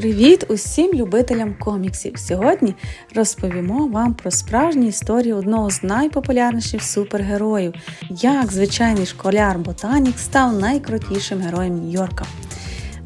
Привіт усім любителям коміксів! Сьогодні розповімо вам про справжню історію одного з найпопулярніших супергероїв, як звичайний школяр Ботанік став найкрутішим героєм Нью-Йорка.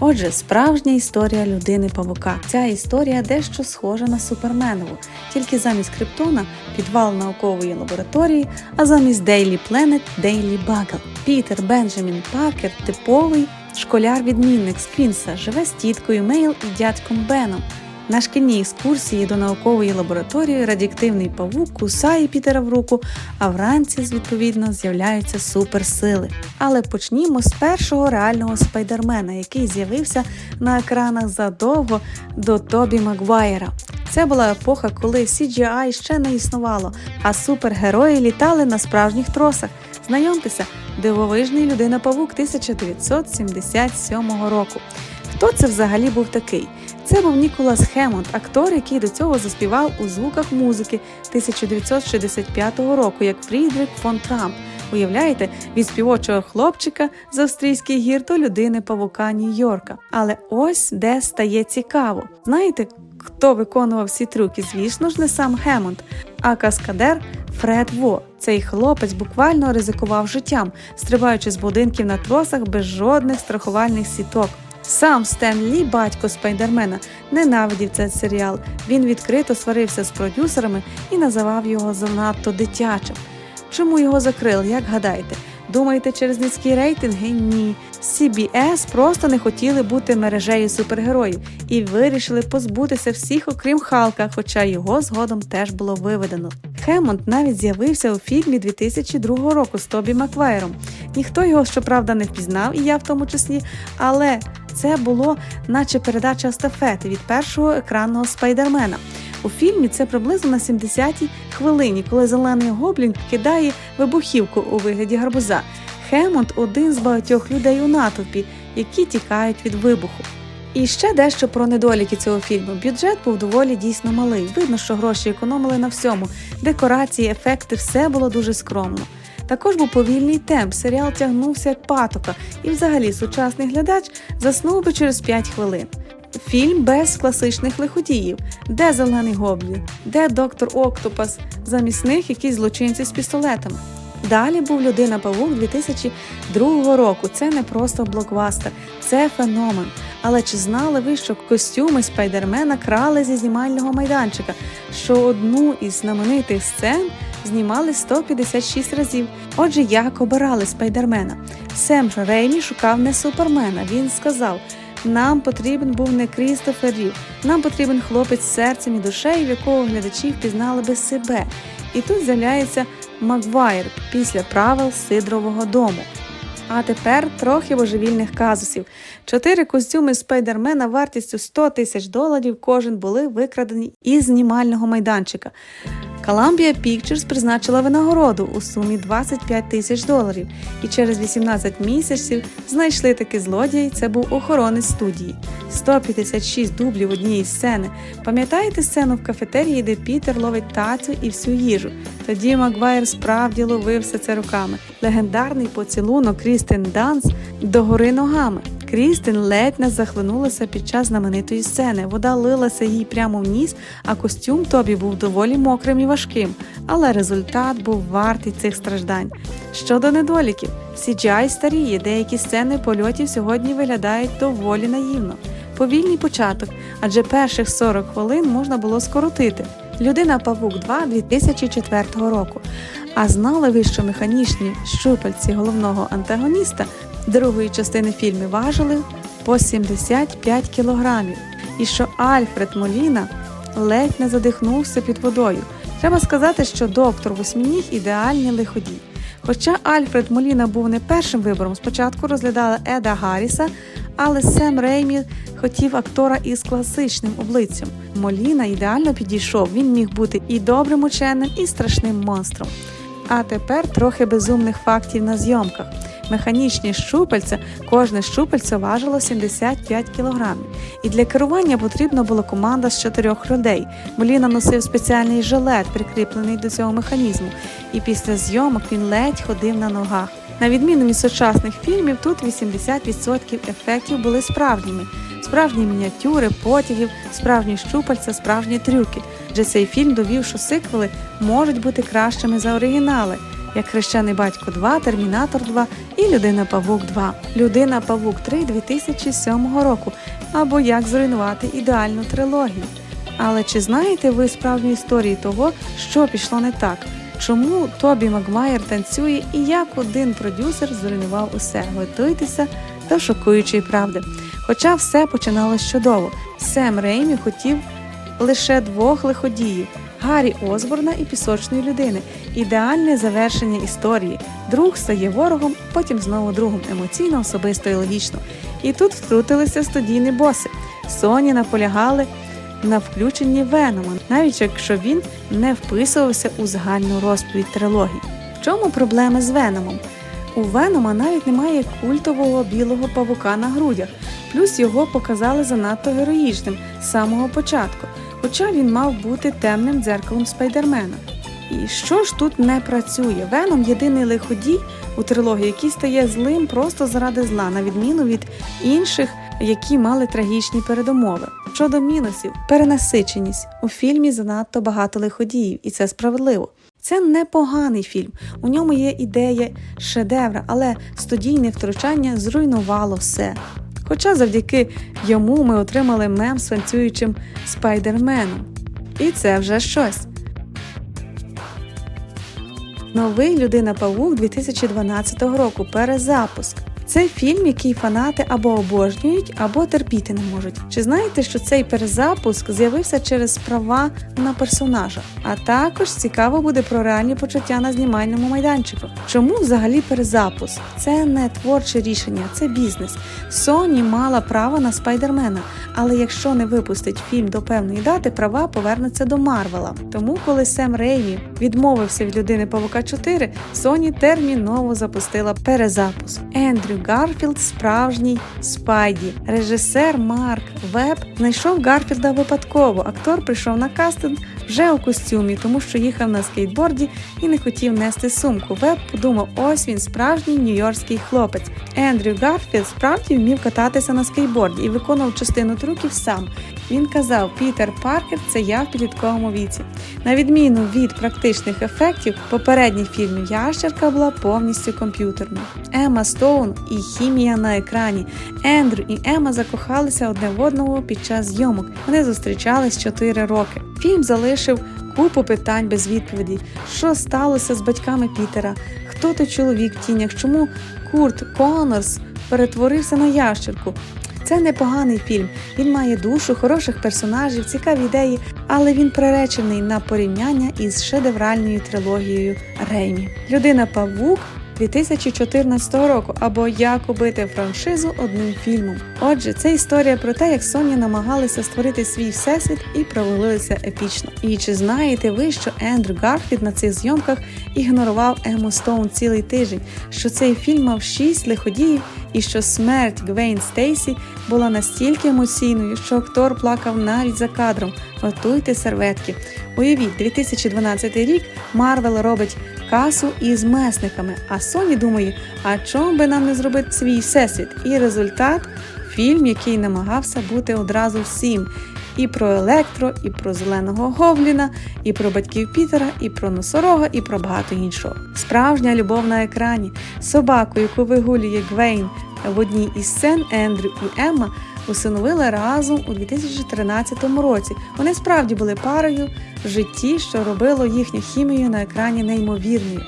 Отже, справжня історія людини павука. Ця історія дещо схожа на суперменову, тільки замість Криптона підвал наукової лабораторії, а замість Daily Planet – Daily Bugle. Пітер Бенджамін Паркер типовий школяр-відмінник з Квінса, живе з тіткою Мейл і дядьком Беном. На шкільній екскурсії до наукової лабораторії радіоактивний павук кусає Пітера в руку, а вранці, відповідно, з'являються суперсили. Але почнімо з першого реального спайдермена, який з'явився на екранах задовго до Тобі Макгвайера. Це була епоха, коли CGI ще не існувало, а супергерої літали на справжніх тросах. Знайомтеся, дивовижний людина-павук 1977 року. Хто це взагалі був такий? Це був Ніколас Хемонд, актор, який до цього заспівав у звуках музики 1965 року, як Фрідрик фон Трамп. Уявляєте, від співочого хлопчика з австрійських гір до людини павука Нью-Йорка. Але ось де стає цікаво. Знаєте, хто виконував ці трюки? Звісно ж, не сам Хемонд, а каскадер Фред Во. Цей хлопець буквально ризикував життям, стрибаючи з будинків на тросах без жодних страхувальних сіток. Сам Стен Лі, батько Спайдермена, ненавидів цей серіал. Він відкрито сварився з продюсерами і називав його занадто дитячим. Чому його закрили, як гадаєте? Думаєте, через низькі рейтинги? Ні. CBS просто не хотіли бути мережею супергероїв і вирішили позбутися всіх, окрім Халка, хоча його згодом теж було виведено. Хемонд навіть з'явився у фільмі 2002 року з Тобі Маквайром. Ніхто його, щоправда, не впізнав, і я в тому числі, але це було наче передача естафети від першого екранного спайдермена. У фільмі це приблизно на 70-й хвилині, коли зелений гоблін кидає вибухівку у вигляді гарбуза. Хемонд один з багатьох людей у натовпі, які тікають від вибуху. І ще дещо про недоліки цього фільму. Бюджет був доволі дійсно малий. Видно, що гроші економили на всьому. Декорації, ефекти, все було дуже скромно. Також був повільний темп, серіал тягнувся як патока, і взагалі сучасний глядач заснув би через 5 хвилин. Фільм без класичних лиходіїв, де зелений гоблін, де доктор Октопас, замість них якісь злочинці з пістолетами. Далі був людина Павук 2002 року. Це не просто блокбастер, це феномен. Але чи знали ви, що костюми спайдермена крали зі знімального майданчика? Що одну із знаменитих сцен знімали 156 разів. Отже, як обирали спайдермена? Сем Реймі шукав не супермена. Він сказав. Нам потрібен був не Крістофер Рів, нам потрібен хлопець з серцем і душею, в якого глядачі впізнали би себе. І тут з'являється Маквайр після правил Сидрового дому. А тепер трохи божевільних казусів. Чотири костюми спайдермена вартістю 100 тисяч доларів кожен були викрадені із знімального майданчика. Columbia Pictures призначила винагороду у сумі 25 тисяч доларів, і через 18 місяців знайшли таки злодій. Це був охоронець студії. 156 дублів однієї сцени. Пам'ятаєте сцену в кафетерії, де Пітер ловить тацю і всю їжу? Тоді Маквайр справді ловив все це руками. Легендарний поцілунок Крістен Данс догори ногами. Крістин ледь не захлинулася під час знаменитої сцени. Вода лилася їй прямо в ніс, а костюм Тобі був доволі мокрим і важким. Але результат був вартий цих страждань. Щодо недоліків, CGI старіє, деякі сцени польотів сьогодні виглядають доволі наївно. Повільний початок, адже перших 40 хвилин можна було скоротити. Людина Павук 2 2004 року. А знали ви, що механічні щупальці головного антагоніста другої частини фільму важили по 75 кілограмів, і що Альфред Моліна ледь не задихнувся під водою. Треба сказати, що доктор Восьмініг ідеальний лиходій. Хоча Альфред Моліна був не першим вибором, спочатку розглядали Еда Гарріса, але Сем Реймі хотів актора із класичним обличчям. Моліна ідеально підійшов. Він міг бути і добрим ученим, і страшним монстром. А тепер трохи безумних фактів на зйомках. Механічні щупальця, кожне щупальце важило 75 кілограмів. І для керування потрібна була команда з чотирьох людей. Моліна носив спеціальний жилет, прикріплений до цього механізму, і після зйомок він ледь ходив на ногах. На відміну від сучасних фільмів, тут 80% ефектів були справжніми. Справжні мініатюри, потягів, справжні щупальця, справжні трюки. Адже цей фільм довів, що сиквели можуть бути кращими за оригінали, як Хрещений батько 2, Термінатор 2 і Людина Павук 2. Людина Павук 3 2007 року. Або Як зруйнувати ідеальну трилогію. Але чи знаєте ви справжню історію того, що пішло не так? Чому Тобі Макмайер танцює і як один продюсер зруйнував усе? Готуйтеся до шокуючої правди. Хоча все починалось чудово. Сем Реймі хотів лише двох лиходіїв Гаррі Осборна і пісочної людини. Ідеальне завершення історії. Друг стає ворогом, потім знову другом емоційно, особисто і логічно. І тут втрутилися студійні боси. Соні наполягали на включенні Венома, навіть якщо він не вписувався у загальну розповідь трилогії. В чому проблема з Веномом? У Венома навіть немає культового білого павука на грудях, плюс його показали занадто героїчним з самого початку, хоча він мав бути темним дзеркалом спайдермена. І що ж тут не працює? Веном єдиний лиходій у трилогії, який стає злим просто заради зла, на відміну від інших, які мали трагічні передумови. Щодо мінусів, перенасиченість у фільмі занадто багато лиходіїв, і це справедливо. Це непоганий фільм. У ньому є ідея шедевра, але студійне втручання зруйнувало все. Хоча завдяки йому ми отримали мем з танцюючим спайдерменом. І це вже щось. Новий Людина Павук 2012 року. Перезапуск. Це фільм, який фанати або обожнюють, або терпіти не можуть. Чи знаєте, що цей перезапуск з'явився через права на персонажа? А також цікаво буде про реальні почуття на знімальному майданчику. Чому взагалі перезапуск? Це не творче рішення, це бізнес. Sony мала право на спайдермена, але якщо не випустить фільм до певної дати, права повернуться до Марвела. Тому, коли Сем Реймі відмовився від людини Павука 4, Sony терміново запустила перезапуск. Ендрю Гарфілд справжній спайді. Режисер Марк Веб знайшов Гарфілда випадково. Актор прийшов на кастинг вже у костюмі, тому що їхав на скейтборді і не хотів нести сумку. Веб подумав, ось він справжній нью-йоркський хлопець. Ендрю Гарфілд справді вмів кататися на скейтборді і виконував частину трюків сам. Він казав, Пітер Паркер це я в підлітковому віці. На відміну від практичних ефектів, попередній фільм Ящерка була повністю комп'ютерною. Ема Стоун і хімія на екрані. Ендрю і Ема закохалися одне в одного під час зйомок. Вони зустрічались 4 роки. Фільм залишив купу питань без відповіді. Що сталося з батьками Пітера? Хто той чоловік в тінях? Чому Курт Конорс перетворився на ящерку? Це непоганий фільм. Він має душу, хороших персонажів, цікаві ідеї, але він приречений на порівняння із шедевральною трилогією Реймі. Людина Павук 2014 року або як убити франшизу одним фільмом. Отже, це історія про те, як Sony намагалися створити свій всесвіт і провалилися епічно. І чи знаєте ви, що Ендрю Гарфілд на цих зйомках ігнорував Ему Стоун цілий тиждень, що цей фільм мав шість лиходіїв, і що смерть Гвейн Стейсі була настільки емоційною, що актор плакав навіть за кадром. Готуйте серветки. Уявіть, 2012 рік Марвел робить касу із месниками, а Sony думає, а чому би нам не зробити свій всесвіт? І результат фільм, який намагався бути одразу всім. І про електро, і про зеленого Говліна, і про батьків Пітера, і про носорога, і про багато іншого. Справжня любов на екрані, собаку, яку вигулює Гвейн в одній із сцен Ендрю і Емма усиновили разом у 2013 році. Вони справді були парою в житті, що робило їхню хімію на екрані неймовірною.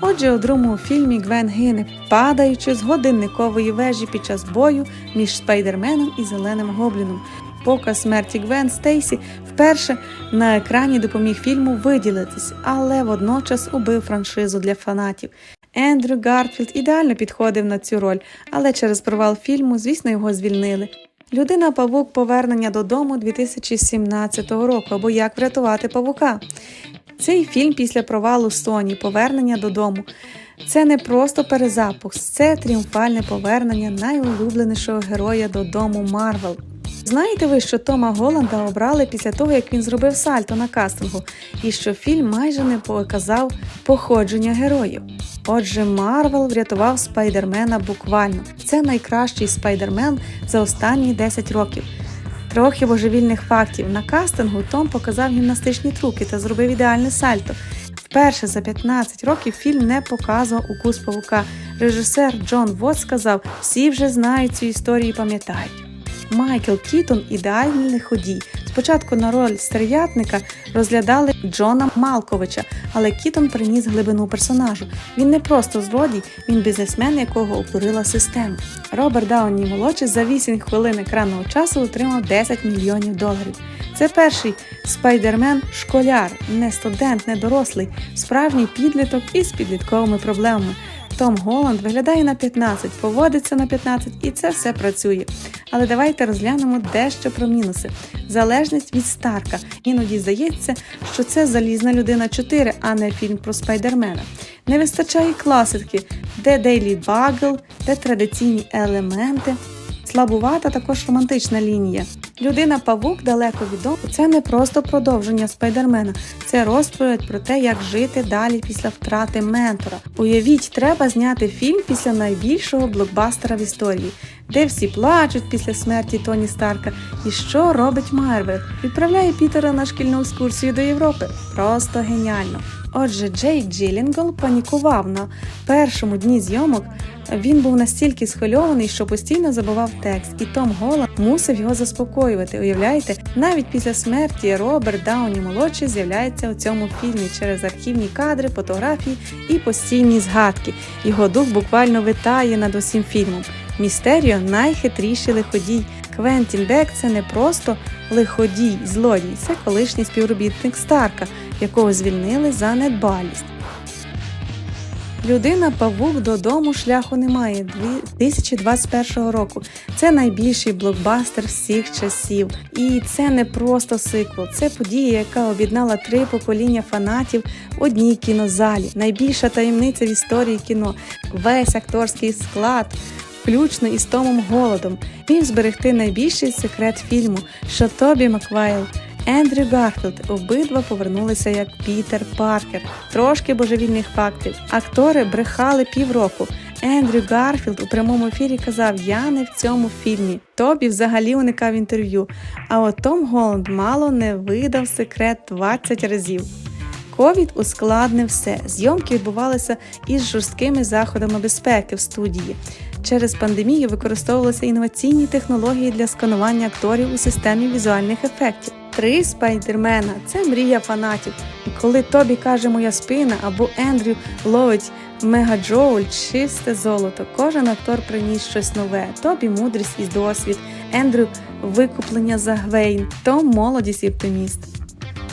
Отже, у другому фільмі Гвен гине, падаючи з годинникової вежі під час бою між Спайдерменом і Зеленим Гобліном. Показ смерті Гвен Стейсі вперше на екрані допоміг фільму виділитись, але водночас убив франшизу для фанатів. Ендрю Гарфілд ідеально підходив на цю роль, але через провал фільму, звісно, його звільнили. Людина Павук повернення додому 2017 року або як врятувати павука. Цей фільм після провалу Соні Повернення додому. Це не просто перезапуск, це тріумфальне повернення найулюбленішого героя додому Марвел. Знаєте ви, що Тома Голланда обрали після того, як він зробив сальто на кастингу, і що фільм майже не показав походження героїв. Отже, Марвел врятував спайдермена буквально. Це найкращий спайдермен за останні 10 років. Трохи божевільних фактів. На кастингу Том показав гімнастичні трюки та зробив ідеальне сальто. Вперше за 15 років фільм не показував укус павука. Режисер Джон Вот сказав: всі вже знають цю історію і пам'ятають. Майкл Кітон ідеальний лиходій. Спочатку на роль стерв'ятника розглядали Джона Малковича, але Кітон приніс глибину персонажу. Він не просто злодій, він бізнесмен, якого обдурила система. Роберт Дауні молодший за 8 хвилин екранного часу отримав 10 мільйонів доларів. Це перший спайдермен школяр, не студент, не дорослий, справжній підліток із підлітковими проблемами. Том Голланд виглядає на 15, поводиться на 15 і це все працює. Але давайте розглянемо дещо про мінуси. Залежність від Старка. Іноді здається, що це залізна людина 4, а не фільм про спайдермена. Не вистачає класики, де Дейлі Багл, де традиційні елементи. Слабувата також романтична лінія. Людина Павук далеко відома. Це не просто продовження спайдермена, це розповідь про те, як жити далі після втрати ментора. Уявіть, треба зняти фільм після найбільшого блокбастера в історії, де всі плачуть після смерті Тоні Старка. І що робить Марвел? Відправляє Пітера на шкільну екскурсію до Європи. Просто геніально. Отже, Джейк Джилінгол панікував на першому дні зйомок. Він був настільки схвильований, що постійно забував текст, і Том Голланд мусив його заспокоювати. Уявляєте, навіть після смерті Роберт Дауні молодший з'являється у цьому фільмі через архівні кадри, фотографії і постійні згадки. Його дух буквально витає над усім фільмом. Містеріо найхитріший лиходій. Квентін Бек це не просто лиходій, злодій, це колишній співробітник Старка, якого звільнили за недбалість. Людина Павук додому шляху немає 2021 року. Це найбільший блокбастер всіх часів. І це не просто сиквел, це подія, яка об'єднала три покоління фанатів в одній кінозалі. Найбільша таємниця в історії кіно. Весь акторський склад. Включно із Томом Голодом, міг зберегти найбільший секрет фільму, що Тобі Маквайл Ендрю Гарфілд обидва повернулися як Пітер Паркер. Трошки божевільних фактів. Актори брехали півроку. Ендрю Гарфілд у прямому ефірі казав: Я не в цьому фільмі. Тобі взагалі уникав інтерв'ю. А от Том Голланд мало не видав секрет 20 разів. Ковід ускладнив все. Зйомки відбувалися із жорсткими заходами безпеки в студії. Через пандемію використовувалися інноваційні технології для сканування акторів у системі візуальних ефектів. Три спайдермена це мрія фанатів. Коли Тобі каже моя спина або Ендрю ловить Мегаджоуль, чисте золото. Кожен актор приніс щось нове. Тобі мудрість і досвід, Ендрю викуплення за Гвейн, Том молодість і оптиміст.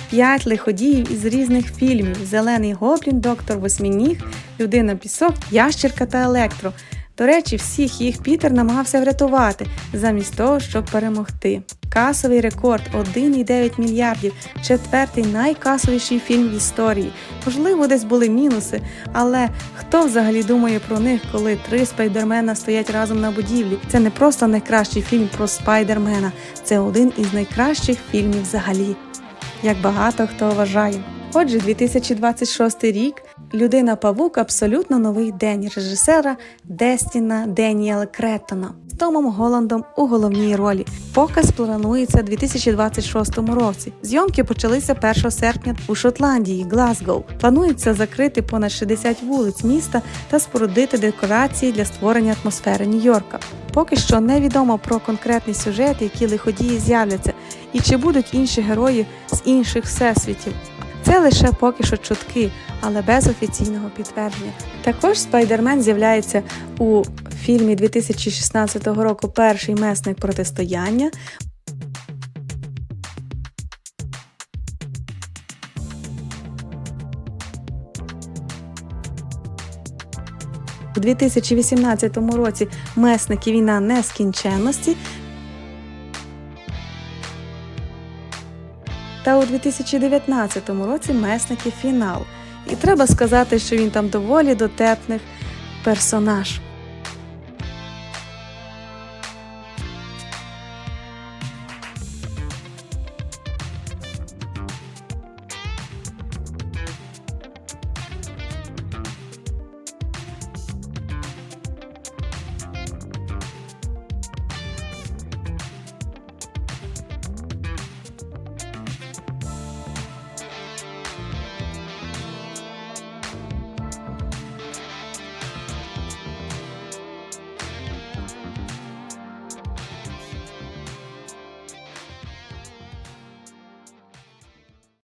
П'ять лиходіїв із різних фільмів: Зелений гоблін, доктор Восьмініг, Людина Пісок, Ящерка та Електро. До речі, всіх їх Пітер намагався врятувати, замість того, щоб перемогти. Касовий рекорд 1,9 мільярдів, четвертий найкасовіший фільм в історії. Можливо, десь були мінуси, але хто взагалі думає про них, коли три спайдермена стоять разом на будівлі? Це не просто найкращий фільм про спайдермена, це один із найкращих фільмів взагалі. Як багато хто вважає. Отже, 2026 рік Людина Павук абсолютно новий день режисера Дестіна Деніела Кретона з Томом Голландом у головній ролі. Показ планується у 2026 році. Зйомки почалися 1 серпня у Шотландії, Глазгоу. Планується закрити понад 60 вулиць міста та спорудити декорації для створення атмосфери Нью-Йорка. Поки що невідомо про конкретний сюжет, які лиходії з'являться, і чи будуть інші герої з інших всесвітів. Це лише поки що чутки, але без офіційного підтвердження. Також Спайдермен з'являється у фільмі 2016 року Перший месник протистояння. У 2018 році месники війна нескінченності та у 2019 році месники фінал. І треба сказати, що він там доволі дотепних персонаж.